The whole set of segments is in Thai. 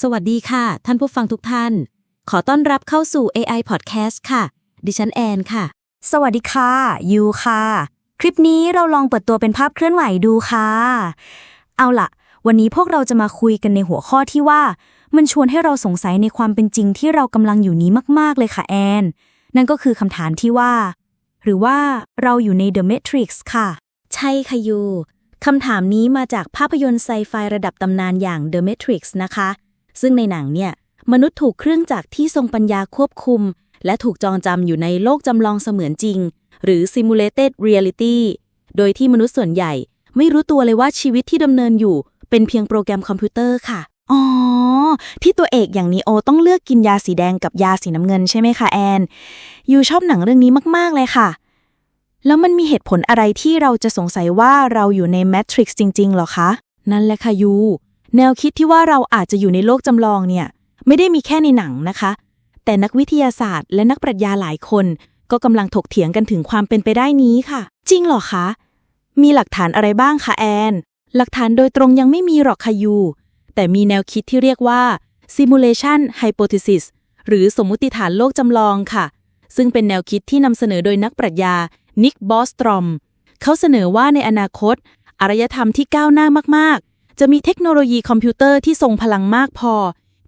สวัสดีค่ะ ท่านผู้ฟังทุกท่าน ขอต้อนรับเข้าสู่ AI Podcast ค่ะ ดิฉันแอนค่ะ สวัสดีค่ะ ยูค่ะ คลิปนี้เราลองเปิดตัวเป็นภาพเคลื่อนไหวดูค่ะ เอาล่ะ วันนี้พวกเราจะมาคุยกันในหัวข้อที่ว่า มันชวนให้เราสงสัยในความเป็นจริงที่เรากำลังอยู่นี้มาก ๆ เลยค่ะแอน นั่นก็คือคำถามที่ว่า หรือว่าเราอยู่ใน The Matrix ค่ะ ใช่ค่ะยูคำถามนี้มาจากภาพยนตร์ไซไฟระดับตำนานอย่าง The Matrix นะคะ ซึ่งในหนังเนี่ย มนุษย์ถูกเครื่องจักรที่ทรงปัญญาควบคุม และถูกจองจำอยู่ในโลกจำลองเสมือนจริง หรือ simulated reality โดยที่มนุษย์ส่วนใหญ่ ไม่รู้ตัวเลยว่าชีวิตที่ดำเนินอยู่ เป็นเพียงโปรแกรมคอมพิวเตอร์ค่ะ อ๋อ ที่ตัวเอกอย่างนีโอต้องเลือกกินยาสีแดงกับยาสีน้ำเงินใช่ไหมคะแอนยูชอบหนังเรื่องนี้มาก ๆ เลยค่ะ แล้วมันมีเหตุผลอะไรที่เราจะสงสัยว่าเราอยู่ในแมทริกซ์จริง ๆ หรอคะ นั่นแหละค่ะยู แนวคิดที่ว่าเราอาจจะอยู่ในโลกจำลองเนี่ย ไม่ได้มีแค่ในหนังนะคะ แต่นักวิทยาศาสตร์ และนักปรัชญาหลายคน ก็กำลังถกเถียงกันถึงความเป็นไปได้นี้ค่ะ จริงเหรอคะ มีหลักฐานอะไรบ้างคะแอน หลักฐานโดยตรงยังไม่มีหรอกค่ะยู แต่มีแนวคิดที่เรียกว่า simulation hypothesis หรือสมมุติฐานโลกจำลองค่ะ ซึ่งเป็นแนวคิดที่นำเสนอโดยนักปรัชญานิกบอสตรอมเขาเสนอว่าในอนาคตอารยธรรมที่ก้าวหน้ามากๆ จะมีเทคโนโลยีคอมพิวเตอร์ที่ทรงพลังมากพอ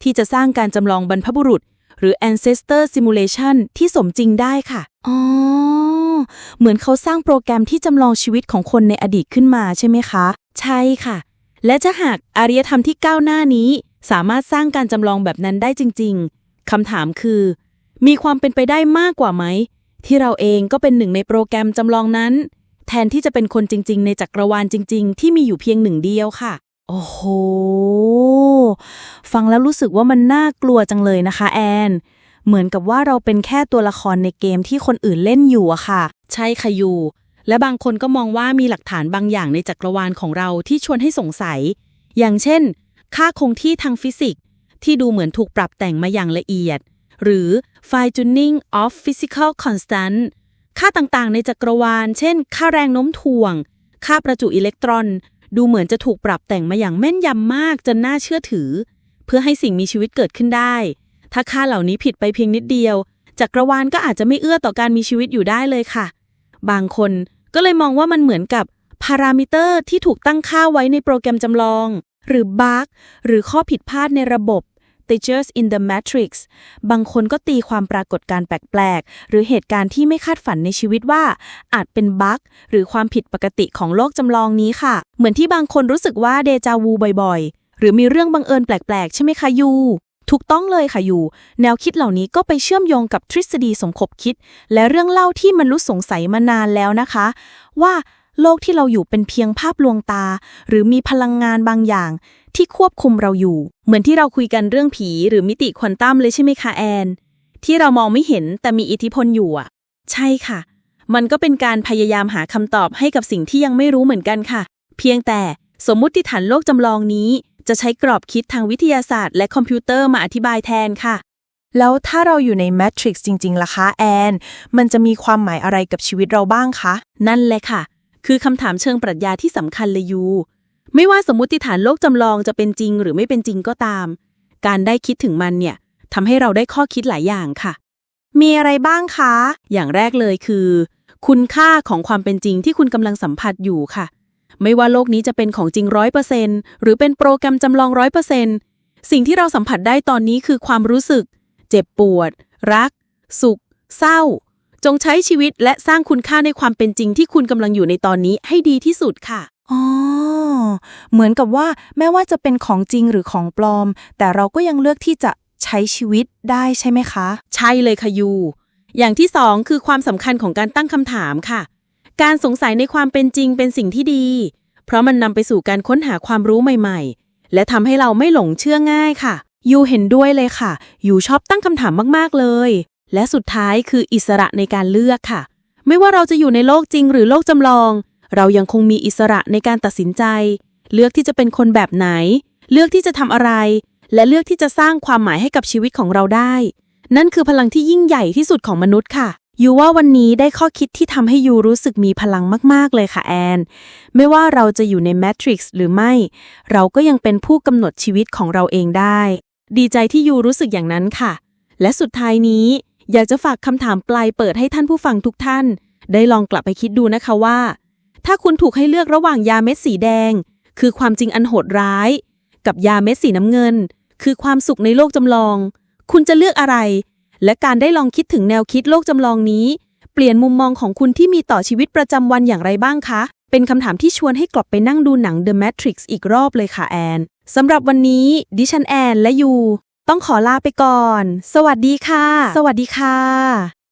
ที่จะสร้างการจำลองบรรพบุรุษ หรือ ancestor simulation ที่สมจริงได้ค่ะ อ๋อ เหมือนเขาสร้างโปรแกรมที่จำลองชีวิตของคนในอดีตขึ้นมาใช่ไหมคะ ใช่ค่ะ และถ้าหากอารยธรรมที่ก้าวหน้านี้ สามารถสร้างการจำลองแบบนั้นได้จริง ๆคำถามคือ มีความเป็นไปได้มากกว่าไหม ที่เราเองก็เป็นหนึ่งในโปรแกรมจำลองนั้น แทนที่จะเป็นคนจริง ๆ ในจักรวาลจริง ๆ ที่มีอยู่เพียงหนึ่งเดียวค่ะ โอ้โห ฟังแล้วรู้สึกว่ามันน่ากลัวจังเลยนะคะแอน เหมือนกับว่าเราเป็นแค่ตัวละครในเกมที่คนอื่นเล่นอยู่อะค่ะ ใช่ค่ะยูและบางคนก็มองว่ามีหลักฐานบางอย่างในจักรวาลของเราที่ชวนให้สงสัย อย่างเช่น ค่าคงที่ทางฟิสิกส์ ที่ดูเหมือนถูกปรับแต่งมาอย่างละเอียด หรือ fine tuning of physical constant ค่าต่างๆ ในจักรวาล เช่น ค่าแรงโน้มถ่วง ค่าประจุอิเล็กตรอน ดูเหมือนจะถูกปรับแต่งมาอย่างแม่นยำมากจนน่าเชื่อถือ เพื่อให้สิ่งมีชีวิตเกิดขึ้นได้ ถ้าค่าเหล่านี้ผิดไปเพียงนิดเดียว จักรวาลก็อาจจะไม่เอื้อต่อการมีชีวิตอยู่ได้เลยค่ะ บางคนก็เลยมองว่ามันเหมือนกับพารามิเตอร์ที่ถูกตั้งค่าไว้ในโปรแกรมจำลอง หรือบั๊กหรือข้อผิดพลาดในระบบ Stages in the Matrix บางคนก็ตีความปรากฏการณ์แปลกๆ หรือเหตุการณ์ที่ไม่คาดฝันในชีวิตว่า อาจเป็นบั๊กหรือความผิดปกติของโลกจำลองนี้ค่ะ เหมือนที่บางคนรู้สึกว่าเดจาวูบ่อยๆ หรือมีเรื่องบังเอิญแปลกๆ ใช่ไหมคะยูถูกต้องเลยค่ะยูแนวคิดเหล่านี้ก็ไปเชื่อมโยงกับทฤษฎีสมคบคิด และเรื่องเล่าที่มนุษย์สงสัยมานานแล้วนะคะ ว่าโลกที่เราอยู่เป็นเพียงภาพลวงตา หรือมีพลังงานบางอย่าง ที่ควบคุมเราอยู่ เหมือนที่เราคุยกันเรื่องผีหรือมิติควอนตัมเลยใช่ไหมคะแอน ที่เรามองไม่เห็นแต่มีอิทธิพลอยู่อะ ใช่ค่ะ มันก็เป็นการพยายามหาคำตอบให้กับสิ่งที่ยังไม่รู้เหมือนกันค่ะ เพียงแต่สมมุติฐานโลกจำลองนี้ จะใช้กรอบคิดทางวิทยาศาสตร์ และคอมพิวเตอร์มาอธิบายแทนค่ะ แล้วถ้าเราอยู่ในแมทริกซ์จริง ๆล่ะคะแอน มันจะมีความหมายอะไรกับชีวิตเราบ้างคะ นั่นแหละค่ะ คือคำถามเชิงปรัชญาที่สำคัญเลยยู ไม่ว่าสมมุติฐานโลกจำลองจะเป็นจริงหรือไม่เป็นจริงก็ตาม การได้คิดถึงมันเนี่ยทำให้เราได้ข้อคิดหลายอย่างค่ะ มีอะไรบ้างคะ อย่างแรกเลยคือ คุณค่าของความเป็นจริงที่คุณกำลังสัมผัสอยู่ค่ะ ไม่ว่าโลกนี้จะเป็นของจริงร้อยเปอร์เซนหรือเป็นโปรแกรมจำลองร้อยเปอร์เซนสิ่งที่เราสัมผัสได้ตอนนี้คือความรู้สึก เจ็บปวด รัก สุข เศร้า จงใช้ชีวิตและสร้างคุณค่าในความเป็นจริงที่คุณกำลังอยู่ในตอนนี้ให้ดีที่สุดค่ะ อ๋อ เหมือนกับว่าแม้ว่าจะเป็นของจริงหรือของปลอม แต่เราก็ยังเลือกที่จะใช้ชีวิตได้ใช่ไหมคะ ใช่เลยค่ะยู อย่างที่สองคือความสำคัญของการตั้งคำถามค่ะ การสงสัยในความเป็นจริงเป็นสิ่งที่ดี เพราะมันนำไปสู่การค้นหาความรู้ใหม่ๆ และทำให้เราไม่หลงเชื่อง่ายค่ะยูเห็นด้วยเลยค่ะยูชอบตั้งคำถามมากๆเลย และสุดท้ายคืออิสระในการเลือกค่ะ ไม่ว่าเราจะอยู่ในโลกจริงหรือโลกจำลอง เรายังคงมีอิสระในการตัดสินใจ เลือกที่จะเป็นคนแบบไหน เลือกที่จะทำอะไร และเลือกที่จะสร้างความหมายให้กับชีวิตของเราได้ นั่นคือพลังที่ยิ่งใหญ่ที่สุดของมนุษย์ค่ะยูว่าวันนี้ได้ข้อคิดที่ทำให้ยูรู้สึกมีพลังมาก ๆ เลยค่ะแอน ไม่ว่าเราจะอยู่ในแมทริกซ์หรือไม่ เราก็ยังเป็นผู้กำหนดชีวิตของเราเองได้ ดีใจที่ยูรู้สึกอย่างนั้นค่ะ และสุดท้ายนี้ อยากจะฝากคำถามปลายเปิดให้ท่านผู้ฟังทุกท่าน ได้ลองกลับไปคิดดูนะคะว่า ถ้าคุณถูกให้เลือกระหว่างยาเม็ดสีแดง คือความจริงอันโหดร้าย กับยาเม็ดสีน้ำเงิน คือความสุขในโลกจำลอง คุณจะเลือกอะไร และการได้ลองคิดถึงแนวคิดโลกจำลองนี้ เปลี่ยนมุมมองของคุณที่มีต่อชีวิตประจำวันอย่างไรบ้างคะ เป็นคำถามที่ชวนให้กลับไปนั่งดูหนัง The Matrix อีกรอบเลยค่ะแอนสำหรับวันนี้ดิฉันแอนและยูต้องขอลาไปก่อน สวัสดีค่ะ สวัสดีค่ะ